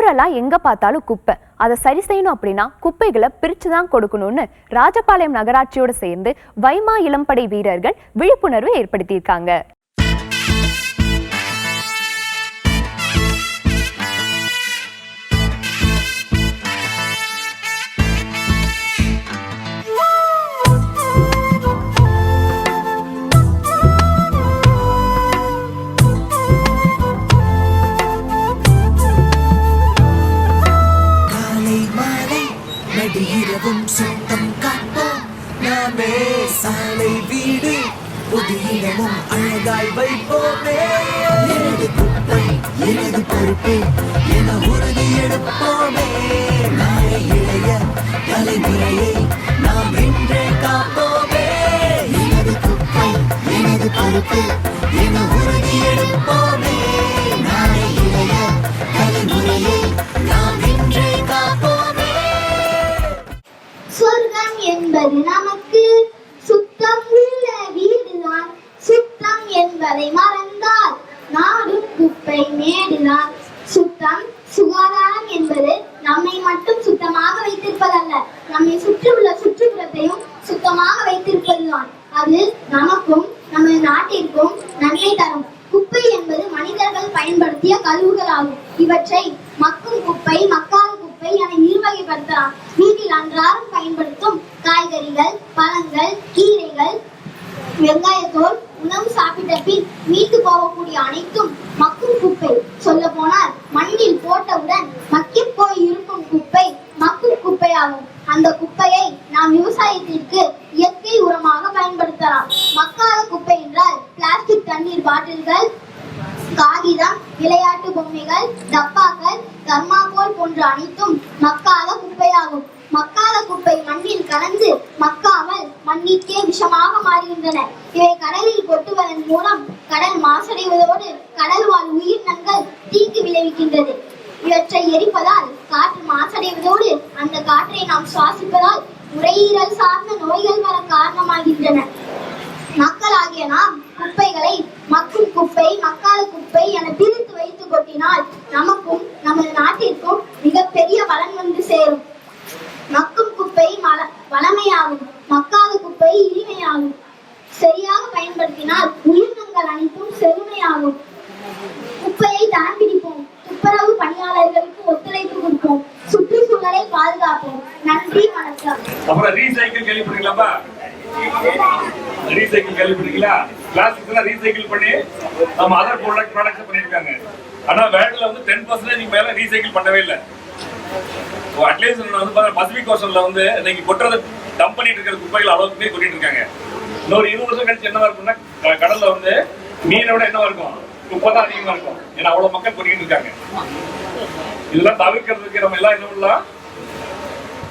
ஊரெல்லாம் எங்க பார்த்தாலும் குப்பை. அதை சரி செய்யணும் அப்படின்னா குப்பைகளை பிரித்து தான் கொடுக்கணும்னு ராஜபாளையம் நகராட்சியோட சேர்ந்து வைமா இளம்படை வீரர்கள் விழிப்புணர்வு ஏற்படுத்தியிருக்காங்க. அடி இரவும் சூட்டம் காப்போம். நாமே சாலை வீடு புது இடமும் அழகாய் வைப்போமே. எனது குப்பை எனது பொறுப்பு என என்பதை மறந்தால் நாடும் குப்பை மேடுதான். சுத்தம் சுகாதாரம் என்பது நம்மை மட்டும் சுத்தமாக வைத்திருப்பதல்ல. நம்மை சுற்றியுள்ள சுற்றுப்புறத்தையும் சுத்தமாக வைத்திருப்பதுதான். அது நமக்கும் நமது நாட்டிற்கும் நன்மை தரும். குப்பை என்பது மனிதர்கள் பயன்படுத்திய கழிவுகள் ஆகும் இவற்றை மக்கும் குப்பை மக்காத குப்பை என நிர்வகிப்படுத்தலாம். வீட்டில் அன்றாடம் பயன்படுத்தும் காய்கறிகள் பழங்கள் கீரைகள் வெங்காயத்தோல் சென்ற பின் மீட்டு போகக்கூடிய அனைத்தும் மக்கும் குப்பை. சொல்ல போனால் மண்ணில் போட்டவுடன் மக்கி போய் இருக்கும் குப்பை மக்கும் குப்பையாகும். அந்த குப்பையை நாம் விவசாயத்திற்கு இயற்கை உரமாக பயன்படுத்தலாம். மக்காத குப்பை என்றால் பிளாஸ்டிக் தண்ணீர் பாட்டில்கள் காகிதம் விளையாட்டு பொம்மைகள் டப்பாக்கள் தர்மா போன்ற அனைத்தும் மக்காத குப்பையாகும் மக்காத குப்பை மண்ணில் கலந்து மக்காமல் மண்ணிற்கே விஷமாக மாறுகின்றன இவை கடலில் கொட்டுவதன் மூலம் கடல் மாசடைவதோடு கடல் வாழ் உயிரினங்கள் தீங்கு விளைவிக்கின்றது இவற்றை எரிப்பதால் காற்று மாசடைவதோடு அந்த காற்றை நாம் சுவாசிப்பதால் நுரையீரல் சார்ந்த நோய்கள் வர காரணமாகின்றன. மக்களாகிய நாம் குப்பைகளை மக்கும் குப்பை மக்காத குப்பை என பிரித்து வைத்து கொட்டினால் நமக்கும் நமது நாட்டிற்கும் மிகப்பெரிய பலன் வந்து சேரும். மக்கும் குப்பை மல வளமையாகும். மக்காத குப்பை இனிமையாகும். சரியாக பயன்படுத்தினால் உயிரினங்கள் அனைத்தும் செழுமையாகும் குப்பையை தரம் பிடிப்போம் துப்புரவு பணியாளர்களுக்கு ஒத்துழைப்பு கொடுப்போம் சுற்றுச்சூழலை பாதுகாப்போம். நன்றி வணக்கம். அப்புறம் ரீசைக்கிள் கேள்விப்பட்டீங்களாப்பா ரீசைக்கிள் கேள்விப்பட்டீங்களா பிளாஸ்டிக் எல்லாம் ரீசைக்கிள் பண்ணி நம்ம அதர் ப்ராடக்ட் ப்ராடக்ட் பண்ணிருக்காங்க ஆனா வேர்ல்ட்ல வந்து டென் பர்சன்டேஜ் மேல ரீசைக்கிள் பண்ணவே இல்லை. அட்லீஸ்ட் வந்து பார்த்தா பசிபிக் ஓஷன்ல வந்து இன்னைக்கு கொட்டுறத டம்ப் பண்ணிட்டு இருக்கிற குப்பைகள் அளவுக்கு கொட்டிட்டு இருக்காங்க. இன்னொரு இருபது வருஷம் கழிச்சு என்னவா இருக்கும்னா க- கடல்ல வந்து மீனை விட என்னவா இருக்கும்? குப்பை தான் அதிகமா இருக்கும். ஏன்னா அவ்வளவு மக்கள் கொட்டிட்டு இருக்காங்க. இதெல்லாம் தவிர்க்கிறதுக்கு நம்ம எல்லாம் என்ன பண்ணலாம்?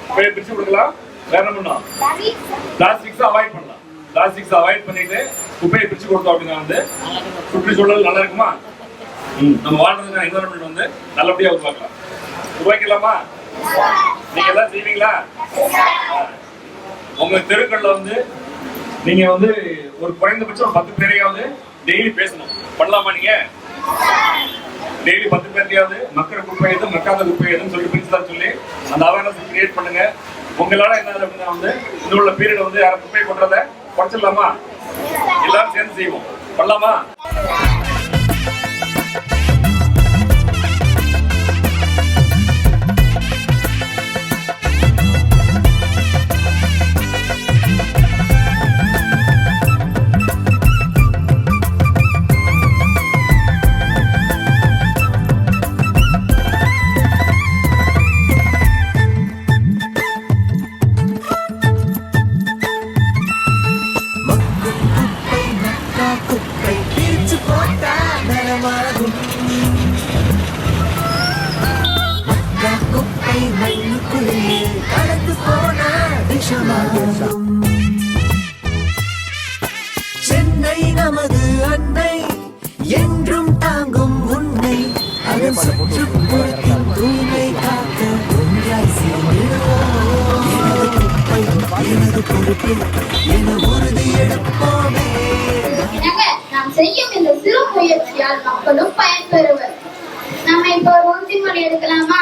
குப்பையை பிரிச்சு கொடுக்கலாம். வேற என்ன பண்ணலாம்? பிளாஸ்டிக்ஸ் அவாய்ட் பண்ணலாம். பிளாஸ்டிக்ஸ் அவாய்ட் பண்ணிட்டு குப்பையை பிரிச்சு கொடுத்தோம் அப்படின்னா வந்து சுற்றுச்சூழல் நல்லா இருக்குமா? நம்ம வாழ்றதுக்கான என்வரன்மெண்ட் வந்து நல்லபடியா உருவாக்கலாம். உருவாக்கலாமா நீங்க எல்லாம் செய்வீங்களா? உங்க தெருக்கள்ல வந்து நீங்க வந்து ஒரு குறைந்தபட்சம் ஒரு பத்து பேரையாவது டெய்லி பேசணும். பண்ணலாமா நீங்க? டெய்லி பத்து பேர்த்தையாவது மக்கள் குப்பை எதுவும் மக்காத குப்பை எதுவும் சொல்லி பிரின்சிபல் சொல்லி அந்த அவேர்னஸ் கிரியேட் பண்ணுங்க. உங்களால என்ன அப்படின்னா வந்து இன்னும் உள்ள பீரியட் வந்து யாரும் குப்பை கொட்டுறத குறைச்சிடலாமா? எல்லாரும் சேர்ந்து செய்வோம். பண்ணலாமா மண்ணுக்குள்ளே கடந்து போனா விஷமாகும் சென்னை நமது அன்னை என்றும் தாங்கும் உன்னை அதன் சுற்றுப்புறத்தின் தூய்மை காக்க ஒன்றாய் சேர்ந்திடுவோம் எனது குப்பை எனது பொறுப்பு என உறுதி எடுப்போமே நாம் செய்யும் இந்த சிறு முயற்சியால் மக்களும் பயன்பெறுவர் நம்ம இப்போ ஒரு உறுதிமொழி எடுக்கலாமா?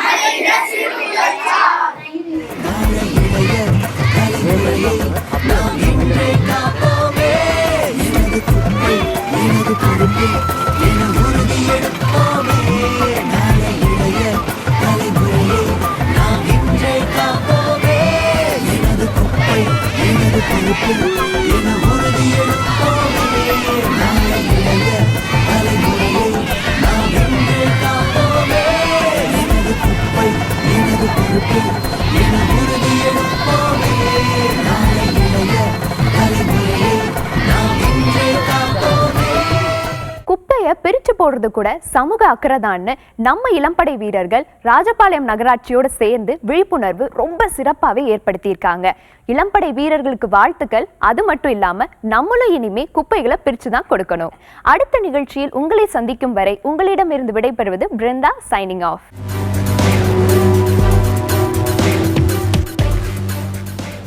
Gracias. குப்பையை பிரிச்சு போடுறது கூட சமூக அக்கறைதான்னு நம்ம இளம்படை வீரர்கள் ராஜபாளையம் நகராட்சியோட சேர்ந்து விழிப்புணர்வு ரொம்ப சிறப்பாகவே ஏற்படுத்தியிருக்காங்க. இளம்படை வீரர்களுக்கு வாழ்த்துக்கள். அது மட்டும் இல்லாம நம்மளும் இனிமே குப்பைகளை பிரிச்சு தான் கொடுக்கணும். அடுத்த நிகழ்ச்சியில் உங்களை சந்திக்கும் வரை உங்களிடமிருந்து விடைபெறுவது பிருந்தா சைனிங் ஆஃப்